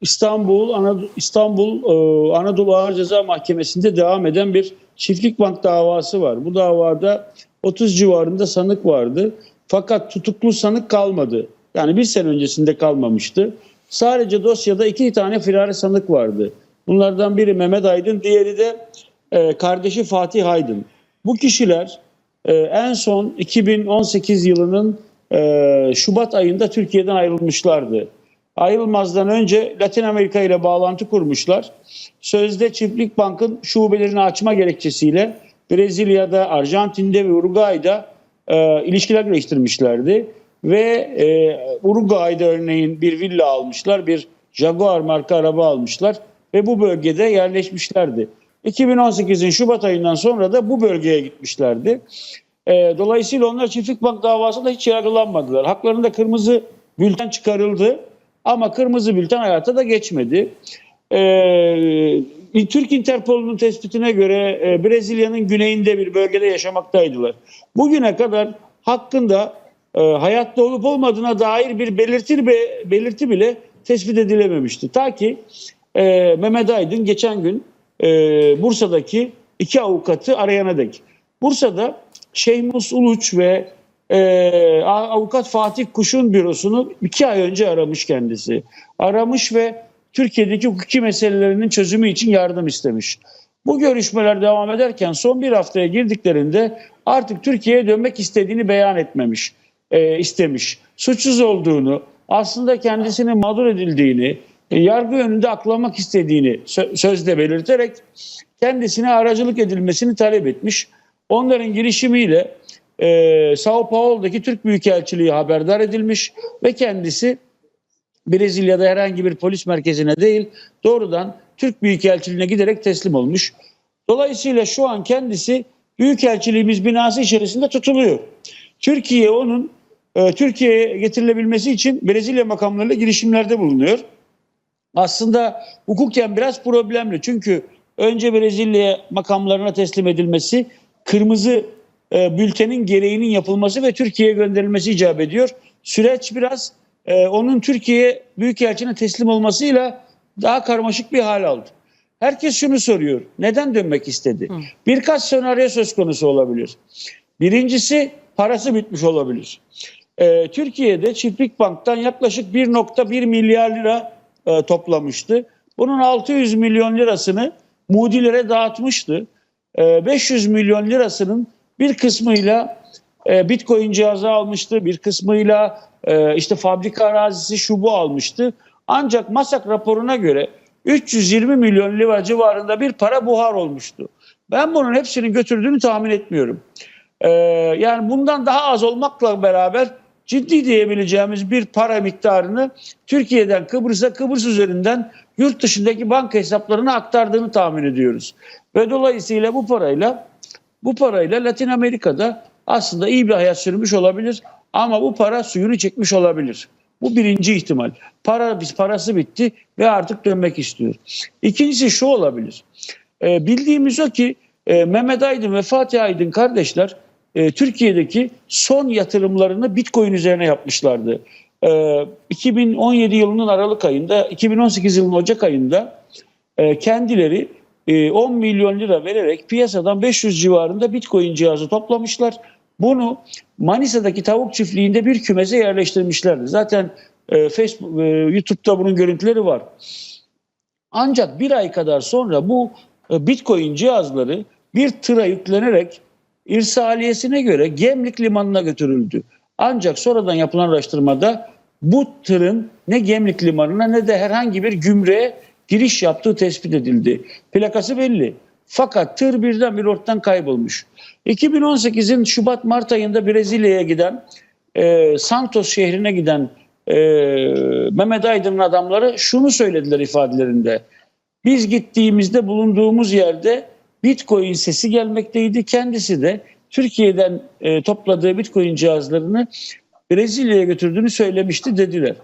İstanbul Anadolu, İstanbul e, Anadolu Ağır Ceza Mahkemesi'nde devam eden bir çiftlik bank davası var. Bu davada 30 civarında sanık vardı. Fakat tutuklu sanık kalmadı. Yani bir sene öncesinde kalmamıştı. Sadece dosyada iki tane firari sanık vardı. Bunlardan biri Mehmet Aydın, diğeri de e, kardeşi Fatih Aydın. Bu kişiler e, en son 2018 yılının e, Şubat ayında Türkiye'den ayrılmışlardı. Ayrılmazdan önce Latin Amerika ile bağlantı kurmuşlar. Sözde Çiftlik Bank'ın şubelerini açma gerekçesiyle Brezilya'da, Arjantin'de ve Uruguay'da e, ilişkiler geliştirmişlerdi. Ve e, Uruguay'da örneğin bir villa almışlar, bir Jaguar marka araba almışlar ve bu bölgede yerleşmişlerdi. 2018'in Şubat ayından sonra da bu bölgeye gitmişlerdi. E, dolayısıyla onlar Çiftlik Bank davasında hiç yargılanmadılar. Haklarında kırmızı bülten çıkarıldı ama kırmızı bülten hayata da geçmedi. E, Türk Interpol'un tespitine göre e, Brezilya'nın güneyinde bir bölgede yaşamaktaydılar. Bugüne kadar hakkında e, hayatta olup olmadığına dair bir belirti, belirti bile tespit edilememişti. Ta ki e, Mehmet Aydın geçen gün e, Bursa'daki iki avukatı arayana dek. Bursa'da Şeymus Uluç ve e, avukat Fatih Kuş'un bürosunu iki ay önce aramış kendisi. Aramış ve Türkiye'deki hukuki meselelerinin çözümü için yardım istemiş. Bu görüşmeler devam ederken son bir haftaya girdiklerinde artık Türkiye'ye dönmek istediğini beyan etmemiş, e, istemiş. Suçsuz olduğunu, aslında kendisinin mağdur edildiğini, e, yargı önünde aklamak istediğini sö- sözde belirterek kendisine aracılık edilmesini talep etmiş. Onların girişimiyle e, Sao Paulo'daki Türk Büyükelçiliği haberdar edilmiş ve kendisi Brezilya'da herhangi bir polis merkezine değil doğrudan Türk Büyükelçiliğine giderek teslim olmuş. Dolayısıyla şu an kendisi Büyükelçiliğimiz binası içerisinde tutuluyor. Türkiye onun e, Türkiye'ye getirilebilmesi için Brezilya makamlarıyla girişimlerde bulunuyor. Aslında hukuken biraz problemli çünkü önce Brezilya makamlarına teslim edilmesi, kırmızı e, bültenin gereğinin yapılması ve Türkiye'ye gönderilmesi icap ediyor. Süreç biraz e, onun Türkiye Büyükelçine teslim olmasıyla daha karmaşık bir hal aldı. Herkes şunu soruyor. Neden dönmek istedi? Birkaç senaryo söz konusu olabilir. Birincisi parası bitmiş olabilir. E, Türkiye'de Çiftlik Bank'tan yaklaşık 1.1 milyar lira e, toplamıştı. Bunun 600 milyon lirasını Mudi'lere dağıtmıştı. E, 500 milyon lirasının bir kısmıyla e, Bitcoin cihazı almıştı, bir kısmıyla e, işte fabrika arazisi şu bu almıştı. Ancak MASAK raporuna göre 320 milyon lira civarında bir para buhar olmuştu. Ben bunun hepsinin götürdüğünü tahmin etmiyorum. E, yani bundan daha az olmakla beraber ciddi diyebileceğimiz bir para miktarını Türkiye'den Kıbrıs'a, Kıbrıs üzerinden yurt dışındaki banka hesaplarına aktardığını tahmin ediyoruz. Ve dolayısıyla bu parayla bu parayla Latin Amerika'da aslında iyi bir hayat sürmüş olabilir ama bu para suyunu çekmiş olabilir. Bu birinci ihtimal. Para biz parası bitti ve artık dönmek istiyor. İkincisi şu olabilir. E, bildiğimiz o ki e, Mehmet Aydın ve Fatih Aydın kardeşler e, Türkiye'deki son yatırımlarını Bitcoin üzerine yapmışlardı. E, 2017 yılının Aralık ayında, 2018 yılının Ocak ayında e, kendileri 10 milyon lira vererek piyasadan 500 civarında Bitcoin cihazı toplamışlar. Bunu Manisa'daki tavuk çiftliğinde bir kümese yerleştirmişlerdi. Zaten e, Facebook, e, YouTube'da bunun görüntüleri var. Ancak bir ay kadar sonra bu e, Bitcoin cihazları bir tıra yüklenerek irsaliyesine göre Gemlik Limanı'na götürüldü. Ancak sonradan yapılan araştırmada bu tırın ne Gemlik Limanı'na ne de herhangi bir gümrüğe giriş yaptığı tespit edildi. Plakası belli. Fakat tır birden bir ortadan kaybolmuş. 2018'in Şubat-Mart ayında Brezilya'ya giden, e, Santos şehrine giden e, Mehmet Aydın'ın adamları şunu söylediler ifadelerinde. Biz gittiğimizde bulunduğumuz yerde Bitcoin sesi gelmekteydi. Kendisi de Türkiye'den e, topladığı Bitcoin cihazlarını Brezilya'ya götürdüğünü söylemişti dediler.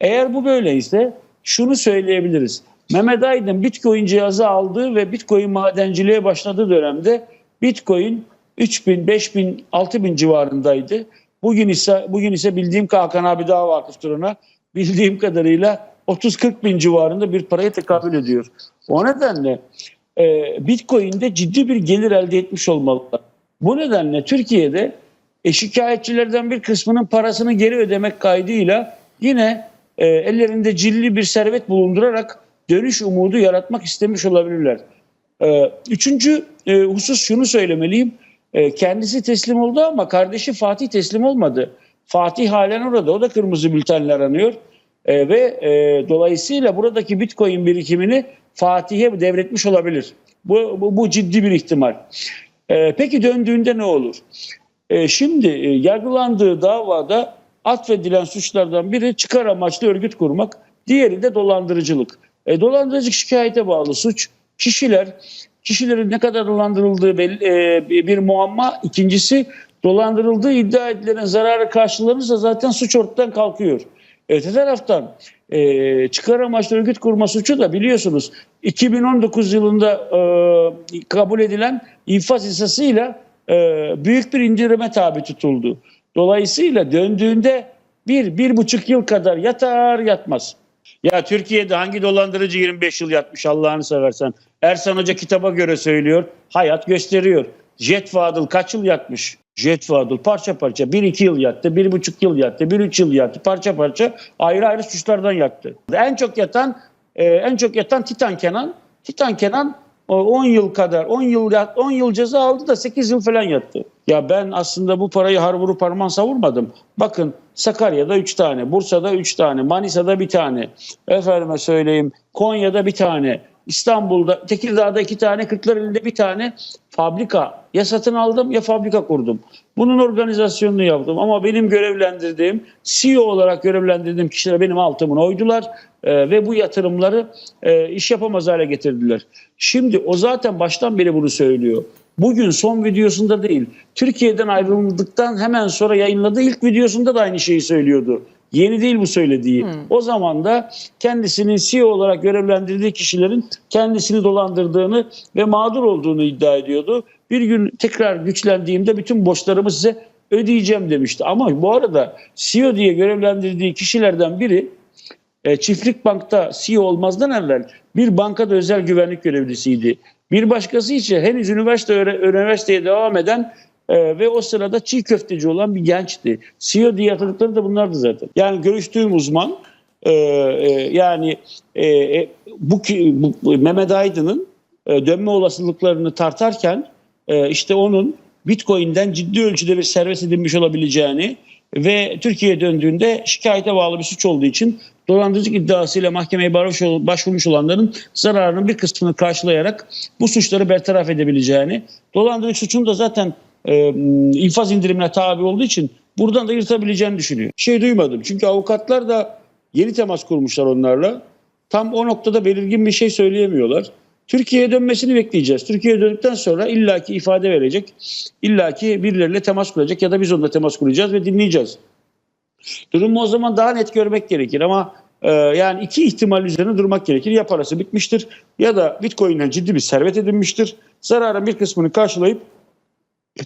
Eğer bu böyleyse şunu söyleyebiliriz. Mehmet Aydın Bitcoin cihazı aldığı ve Bitcoin madenciliğe başladığı dönemde Bitcoin 3000, 5000, 6000 civarındaydı. Bugün ise bugün ise bildiğim Hakan abi daha vakıftır ona. Bildiğim kadarıyla 30-40 bin civarında bir paraya tekabül ediyor. O nedenle e, Bitcoin'de ciddi bir gelir elde etmiş olmalılar. Bu nedenle Türkiye'de e, şikayetçilerden bir kısmının parasını geri ödemek kaydıyla yine e, ellerinde cilli bir servet bulundurarak dönüş umudu yaratmak istemiş olabilirler. E, üçüncü e, husus şunu söylemeliyim. E, kendisi teslim oldu ama kardeşi Fatih teslim olmadı. Fatih halen orada. O da kırmızı bültenler aranıyor. E, ve dolayısıyla buradaki Bitcoin birikimini Fatih'e devretmiş olabilir. Bu, bu, bu ciddi bir ihtimal. Peki döndüğünde ne olur? Şimdi e, yargılandığı davada atfedilen suçlardan biri çıkar amaçlı örgüt kurmak, diğeri de dolandırıcılık. E, dolandırıcılık şikayete bağlı suç. Kişiler, kişilerin ne kadar dolandırıldığı belli, e, bir muamma. İkincisi dolandırıldığı iddia edilen zararı karşılanırsa zaten suç ortadan kalkıyor. Öte taraftan e, çıkar amaçlı örgüt kurma suçu da biliyorsunuz 2019 yılında e, kabul edilen infaz yasasıyla e, büyük bir indirime tabi tutuldu. Dolayısıyla döndüğünde bir, bir buçuk yıl kadar yatar yatmaz. Ya Türkiye'de hangi dolandırıcı 25 yıl yatmış Allah'ını seversen. Ersan Hoca kitaba göre söylüyor. Hayat gösteriyor. Jet Fadıl kaç yıl yatmış? Jet Fadıl parça parça 1-2 yıl yattı, 1,5 yıl yattı, 1-3 yıl yattı. Parça parça ayrı ayrı suçlardan yattı. En çok yatan e, en çok yatan Titan Kenan. Titan Kenan o 10 yıl kadar 10 yıl yat- 10 yıl ceza aldı da 8 yıl falan yattı. Ya ben aslında bu parayı har vurup harman savurmadım. Bakın Sakarya'da 3 tane, Bursa'da 3 tane, Manisa'da bir tane, efendime söyleyeyim Konya'da bir tane, İstanbul'da, Tekirdağ'da iki tane, Kırklareli'de bir tane fabrika. Ya satın aldım ya fabrika kurdum. Bunun organizasyonunu yaptım ama benim görevlendirdiğim, CEO olarak görevlendirdiğim kişiler benim altımın oydular e, ve bu yatırımları e, iş yapamaz hale getirdiler. Şimdi o zaten baştan beri bunu söylüyor. Bugün son videosunda değil, Türkiye'den ayrıldıktan hemen sonra yayınladığı ilk videosunda da aynı şeyi söylüyordu. Yeni değil bu söylediği. O zaman da kendisinin CEO olarak görevlendirdiği kişilerin kendisini dolandırdığını ve mağdur olduğunu iddia ediyordu. Bir gün tekrar güçlendiğimde bütün borçlarımı size ödeyeceğim demişti. Ama bu arada CEO diye görevlendirdiği kişilerden biri e, Çiftlik Bank'ta CEO olmazdan evvel bir bankada özel güvenlik görevlisiydi. Bir başkası ise henüz üniversite üniversiteye devam eden e, ve o sırada çiğ köfteci olan bir gençti. CEO diye hatırladıkları da bunlardı zaten. Yani görüştüğüm uzman e, e, yani e, e, bu, bu Mehmet Aydın'ın e, dönme olasılıklarını tartarken e, işte onun Bitcoin'den ciddi ölçüde bir servet edinmiş olabileceğini ve Türkiye'ye döndüğünde şikayete bağlı bir suç olduğu için dolandırıcılık iddiasıyla mahkemeye baş- başvurmuş olanların zararının bir kısmını karşılayarak bu suçları bertaraf edebileceğini, dolandırıcılık suçunu da zaten e, infaz indirimine tabi olduğu için buradan da yırtabileceğini düşünüyor. Şey duymadım çünkü avukatlar da yeni temas kurmuşlar onlarla. Tam o noktada belirgin bir şey söyleyemiyorlar. Türkiye'ye dönmesini bekleyeceğiz. Türkiye'ye döndükten sonra illaki ifade verecek. illaki birileriyle temas kuracak ya da biz onunla temas kuracağız ve dinleyeceğiz. Durumu o zaman daha net görmek gerekir ama e, yani iki ihtimal üzerine durmak gerekir. Ya parası bitmiştir ya da Bitcoin'den ciddi bir servet edinmiştir. Zararın bir kısmını karşılayıp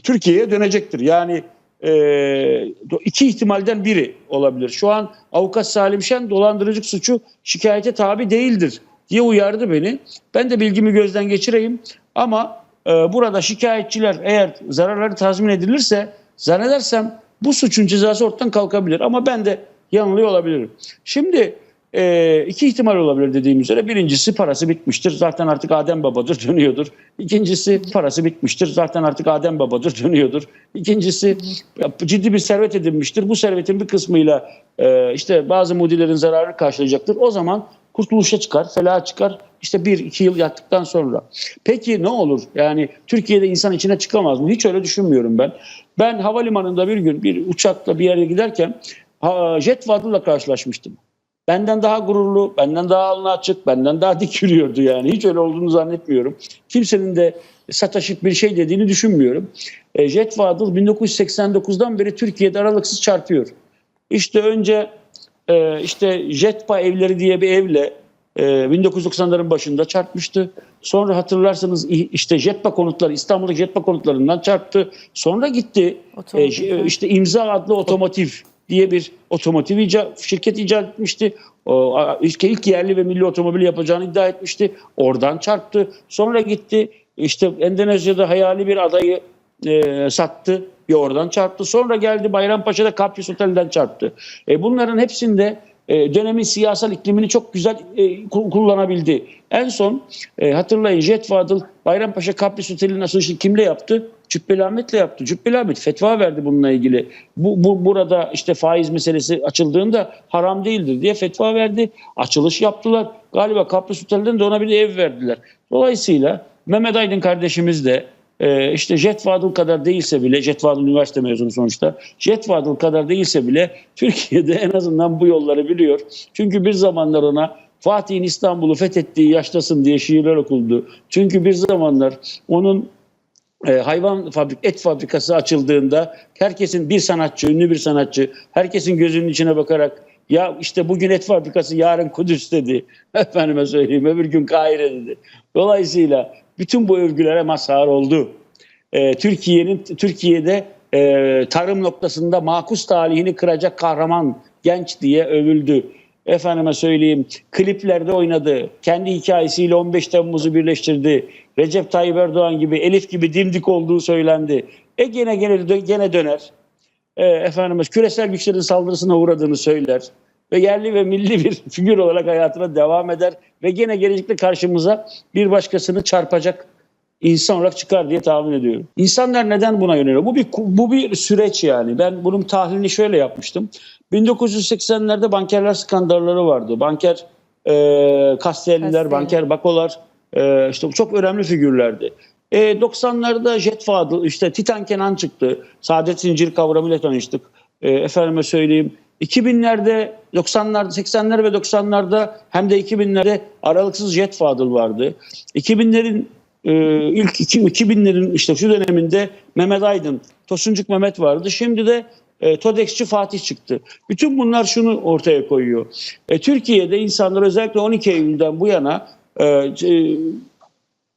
Türkiye'ye dönecektir. Yani e, iki ihtimalden biri olabilir. Şu an avukat Salim Şen dolandırıcılık suçu şikayete tabi değildir diye uyardı beni. Ben de bilgimi gözden geçireyim ama e, burada şikayetçiler eğer zararları tazmin edilirse zannedersem bu suçun cezası ortadan kalkabilir. Ama ben de yanılıyor olabilirim. Şimdi e, iki ihtimal olabilir dediğim üzere. Birincisi parası bitmiştir. Zaten artık Adem Babadır dönüyordur. İkincisi parası bitmiştir. Zaten artık Adem Babadır dönüyordur. İkincisi ciddi bir servet edinmiştir. Bu servetin bir kısmıyla e, işte bazı mudilerin zararını karşılayacaktır. O zaman kurtuluşa çıkar, felaha çıkar. İşte bir iki yıl yattıktan sonra. Peki ne olur? Yani Türkiye'de insan içine çıkamaz mı? Hiç öyle düşünmüyorum ben. Ben havalimanında bir gün bir uçakla bir yere giderken Jet Fadıl'la karşılaşmıştım. Benden daha gururlu, benden daha alnı açık, benden daha dik yürüyordu yani. Hiç öyle olduğunu zannetmiyorum. Kimsenin de sataşık bir şey dediğini düşünmüyorum. E, Jet Fadıl 1989'dan beri Türkiye'de aralıksız çarpıyor. İşte önce e, işte Jetpa evleri diye bir evle e, 1990'ların başında çarpmıştı. Sonra hatırlarsanız işte Jetpa konutları İstanbul'daki Jetpa konutlarından çarptı. Sonra gitti e, Otomotiv. j- işte imza adlı otomotiv diye bir otomotiv ica- şirket icat etmişti. O, ilk, yerli ve milli otomobili yapacağını iddia etmişti. Oradan çarptı. Sonra gitti işte Endonezya'da hayali bir adayı e, sattı. Bir oradan çarptı. Sonra geldi Bayrampaşa'da Kapris Otel'den çarptı. E, bunların hepsinde e, dönemin siyasal iklimini çok güzel e, ku- kullanabildi. En son e, hatırlayın Jet Fadıl Bayrampaşa Kapris Oteli'nin açılışını kimle yaptı? Cübbeli Ahmet'le yaptı. Cübbeli Ahmet fetva verdi bununla ilgili. Bu, bu burada işte faiz meselesi açıldığında haram değildir diye fetva verdi. Açılış yaptılar. Galiba Kapris Otel'den de ona bir ev verdiler. Dolayısıyla Mehmet Aydın kardeşimiz de e, işte Jet Fadıl kadar değilse bile, Jet Fadıl üniversite mezunu sonuçta, Jet Fadıl kadar değilse bile Türkiye'de en azından bu yolları biliyor. Çünkü bir zamanlar ona Fatih'in İstanbul'u fethettiği yaştasın diye şiirler okundu. Çünkü bir zamanlar onun e, hayvan fabrik et fabrikası açıldığında herkesin bir sanatçı, ünlü bir sanatçı, herkesin gözünün içine bakarak ya işte bugün et fabrikası yarın Kudüs dedi. Efendime söyleyeyim öbür gün Kahire dedi. Dolayısıyla bütün bu övgülere mazhar oldu. E, Türkiye'nin Türkiye'de e, tarım noktasında makus talihini kıracak kahraman genç diye övüldü. Efendime söyleyeyim kliplerde oynadı. Kendi hikayesiyle 15 Temmuz'u birleştirdi. Recep Tayyip Erdoğan gibi Elif gibi dimdik olduğu söylendi. E gene gene, gene döner. E, efendimiz küresel güçlerin saldırısına uğradığını söyler. Ve yerli ve milli bir figür olarak hayatına devam eder. Ve gene gelecekte karşımıza bir başkasını çarpacak insan olarak çıkar diye tahmin ediyorum. İnsanlar neden buna yöneliyor? Bu bir bu bir süreç yani. Ben bunun tahlilini şöyle yapmıştım. 1980'lerde bankerler skandalları vardı. Banker e, Kastelliler, Kastelli. banker Bakolar e, işte çok önemli figürlerdi. E, 90'larda Jet Fadıl, işte Titan Kenan çıktı. Saadet Zincir kavramıyla tanıştık. E, efendime söyleyeyim. 2000'lerde, 90'larda, 80'ler ve 90'larda hem de 2000'lerde aralıksız Jet Fadıl vardı. 2000'lerin e, ilk iki- 2000'lerin işte şu döneminde Mehmet Aydın, Tosuncuk Mehmet vardı. Şimdi de e, Todexçi Fatih çıktı. Bütün bunlar şunu ortaya koyuyor. E, Türkiye'de insanlar özellikle 12 Eylül'den bu yana e,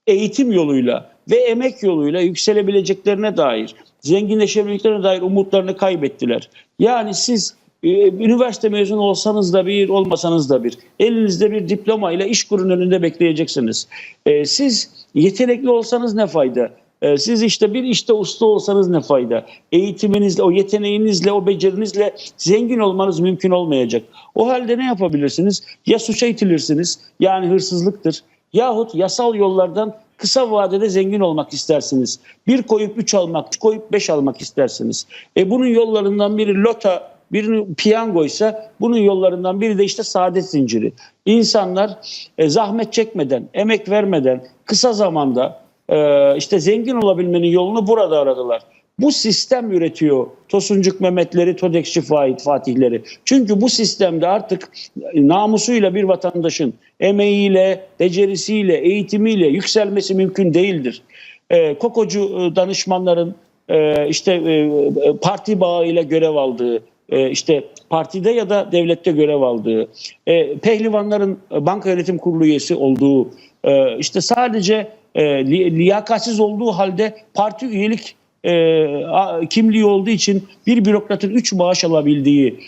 eğitim yoluyla ve emek yoluyla yükselebileceklerine dair, zenginleşebileceklerine dair umutlarını kaybettiler. Yani siz üniversite mezunu olsanız da bir, olmasanız da bir, elinizde bir diploma ile iş kurun önünde bekleyeceksiniz. E, siz yetenekli olsanız ne fayda? E, siz işte bir işte usta olsanız ne fayda? Eğitiminizle, o yeteneğinizle, o becerinizle zengin olmanız mümkün olmayacak. O halde ne yapabilirsiniz? Ya suça itilirsiniz, yani hırsızlıktır. Yahut yasal yollardan kısa vadede zengin olmak istersiniz. Bir koyup üç almak, üç koyup beş almak istersiniz. E bunun yollarından biri lota, birini piyangoysa bunun yollarından biri de işte saadet zinciri. İnsanlar e, zahmet çekmeden, emek vermeden kısa zamanda e, işte zengin olabilmenin yolunu burada aradılar. Bu sistem üretiyor Tosuncuk Mehmetleri, Todekçi Fatihleri. Çünkü bu sistemde artık namusuyla bir vatandaşın emeğiyle, becerisiyle, eğitimiyle yükselmesi mümkün değildir. E, kokocu e, danışmanların e, işte e, parti bağıyla görev aldığı, e, işte partide ya da devlette görev aldığı, e, pehlivanların e, banka yönetim kurulu üyesi olduğu, işte sadece e, li- liyakatsiz olduğu halde parti üyelik kimliği olduğu için bir bürokratın 3 maaş alabildiği,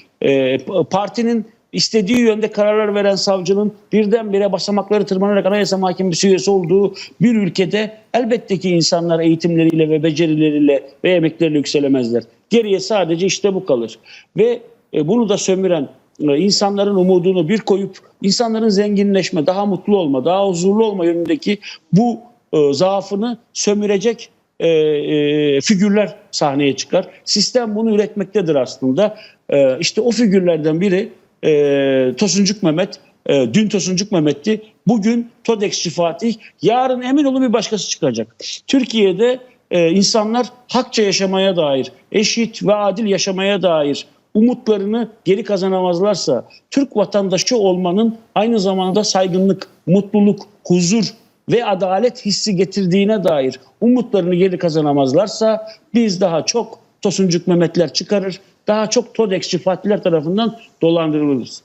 partinin istediği yönde kararlar veren savcının birdenbire basamakları tırmanarak anayasa mahkemesi üyesi olduğu bir ülkede elbette ki insanlar eğitimleriyle ve becerileriyle ve emekleriyle yükselemezler. Geriye sadece işte bu kalır. Ve e, bunu da sömüren e, insanların umudunu bir koyup insanların zenginleşme, daha mutlu olma, daha huzurlu olma yönündeki bu e, zaafını sömürecek e, e, figürler sahneye çıkar. Sistem bunu üretmektedir aslında. E, işte o figürlerden biri e, Tosuncuk Mehmet, e, dün Tosuncuk Mehmet'ti, bugün Todexçi Fatih, yarın emin olun bir başkası çıkacak. Türkiye'de e, insanlar hakça yaşamaya dair, eşit ve adil yaşamaya dair umutlarını geri kazanamazlarsa, Türk vatandaşı olmanın aynı zamanda saygınlık, mutluluk, huzur ve adalet hissi getirdiğine dair umutlarını geri kazanamazlarsa biz daha çok Tosuncuk Mehmetler çıkarır, daha çok Todexçi Fatihler tarafından dolandırılırız.